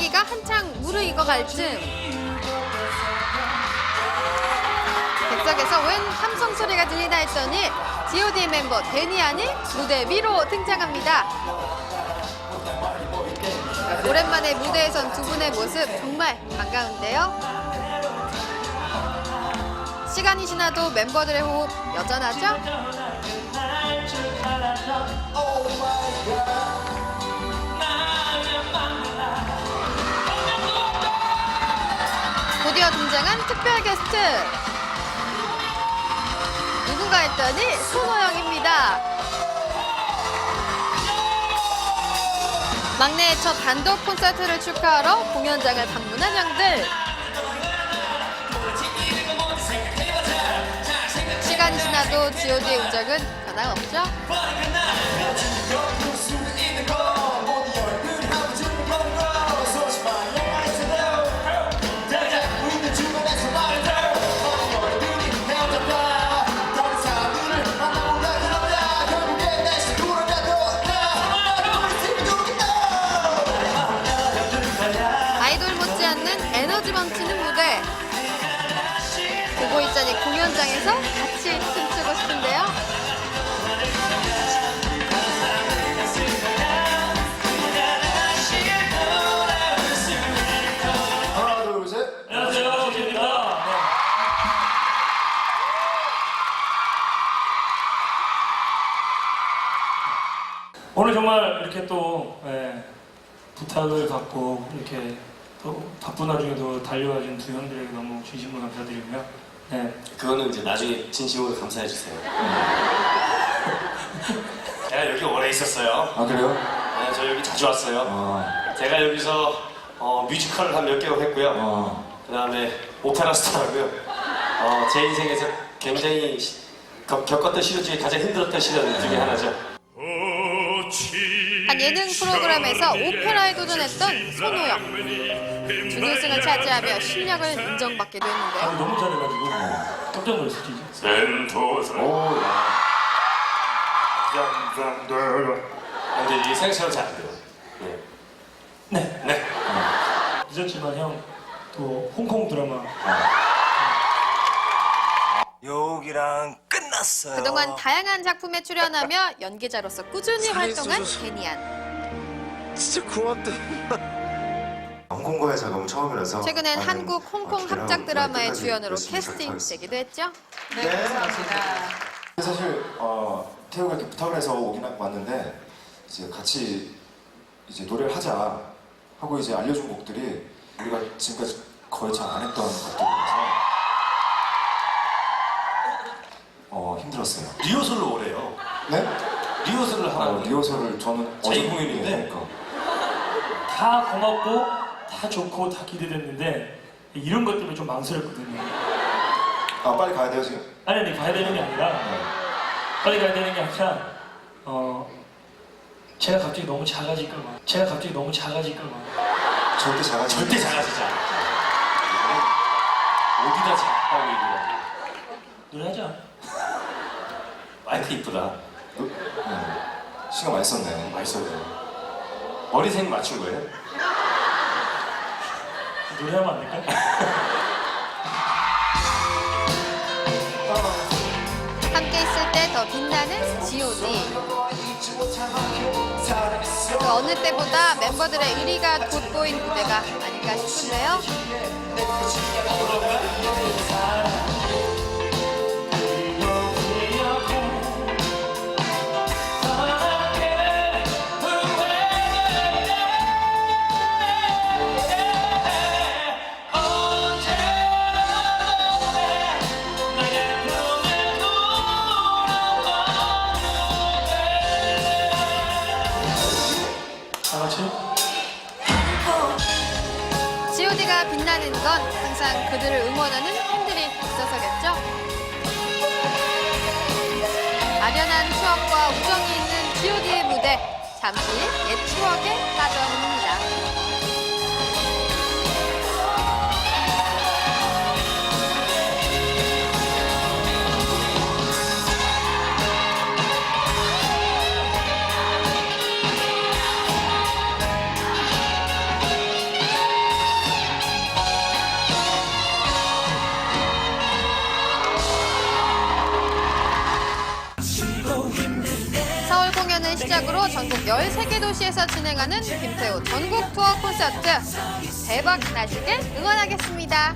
분위기가 한창 무르익어갈 즈음 객석에서 웬 함성 소리가 들리나 했더니 G.O.D 멤버 데니안이 무대 위로 등장합니다. 오랜만에 무대에 선 두 분의 모습 정말 반가운데요. 시간이 지나도 멤버들의 호흡 여전하죠? 드디어 등장한 특별 게스트. 누군가 했더니 손호영입니다. 막내의 첫 단독 콘서트를 축하하러 공연장을 방문한 형들. 시간이 지나도 G.O.D의 우정은 변함없죠? 에너지 넘치는 무대. 보고 있자니 공연장에서 같이 춤추고 싶은데요. 하나 둘 셋. 안녕하세요, 제입니다. 오늘 정말 이렇게 또 예, 부탁을 받고 이렇게 또 바쁜 와중에도 달려와준 두 형들에게 너무 진심으로 감사드리고요. 네, 그거는 이제 나중에 진심으로 감사해 주세요. 제가 여기 오래 있었어요. 아 그래요? 네, 저 여기 자주 왔어요. 어. 제가 여기서 어, 뮤지컬을 한 몇 개월 했고요. 어. 그 다음에 오페라 스타라고요. 어, 제 인생에서 굉장히 시- 겪- 겪었던 시련 중에 가장 힘들었던 시련 중에 하나죠. 한 예능 프로그램에서 오페라에 도전했던 손호영. 준우승을 차지하며 실력을 인정받기도 했는데요. 아, 너무 잘해가지고 깜짝 놀랐어, 진짜. 센토사. 오. 야. 근데 이게 생각처럼 잘 안 돼요. 네. 네, 네. 늦었지만 형 또 홍콩 드라마 여기랑 끝났어요. 그동안 다양한 작품에 출연하며 연기자로서 꾸준히 활동한 데니안. 진짜 고맙다. 홍콩과의 작업은 처음이라서 최근엔 많은 한국 홍콩 합작 드라마의 끝까지 주연으로 열심히 캐스팅 하겠습니다. 되기도 했죠. 네. 사실 어, 태우가 이렇게 부탁을 해서 오긴 왔는데 이제 같이 이제 노래를 하자 하고 이제 알려준 곡들이 우리가 지금까지 거의 잘 안 했던 것들이라서 어 힘들었어요. 리허설로 오래요. 네? 리허설을 어, 하라고. 리허설을 저는 자기 어제 공연인데? 그러니까. 다 고맙고 다 좋고 다 기대됐는데 이런 것 때문에 좀 망설였거든요. 아 빨리 가야 돼요 지금. 아니, 아니, 가야 되는 게 아니라 빨리 가야 되는 게 아니라 어 제가 갑자기 너무 작아질까 봐 제가 갑자기 너무 작아질까 봐 절대 잘하지. 절대 잘하시지 않아요. 어디다 작다고 얘기하고. 노래하자. 마이크 이쁘다. 네. 시간 많이 썼네. 많이 써요. 머리색 맞춘 거예요? 노래하면 안 될까? 함께 있을 때 더 빛나는 G.O.D. 그 어느 때보다 멤버들의 의리가 돋보인 무대가 아닐까 싶은데요. 빛나는 건 항상 그들을 응원하는 팬들이 있어서겠죠. 아련한 추억과 우정이 있는 G.O.D의 무대 잠시 옛 추억에 빠져봅니다. 시작으로 전국 13개 도시에서 진행하는 김태우 전국 투어 콘서트 대박 나시길 응원하겠습니다.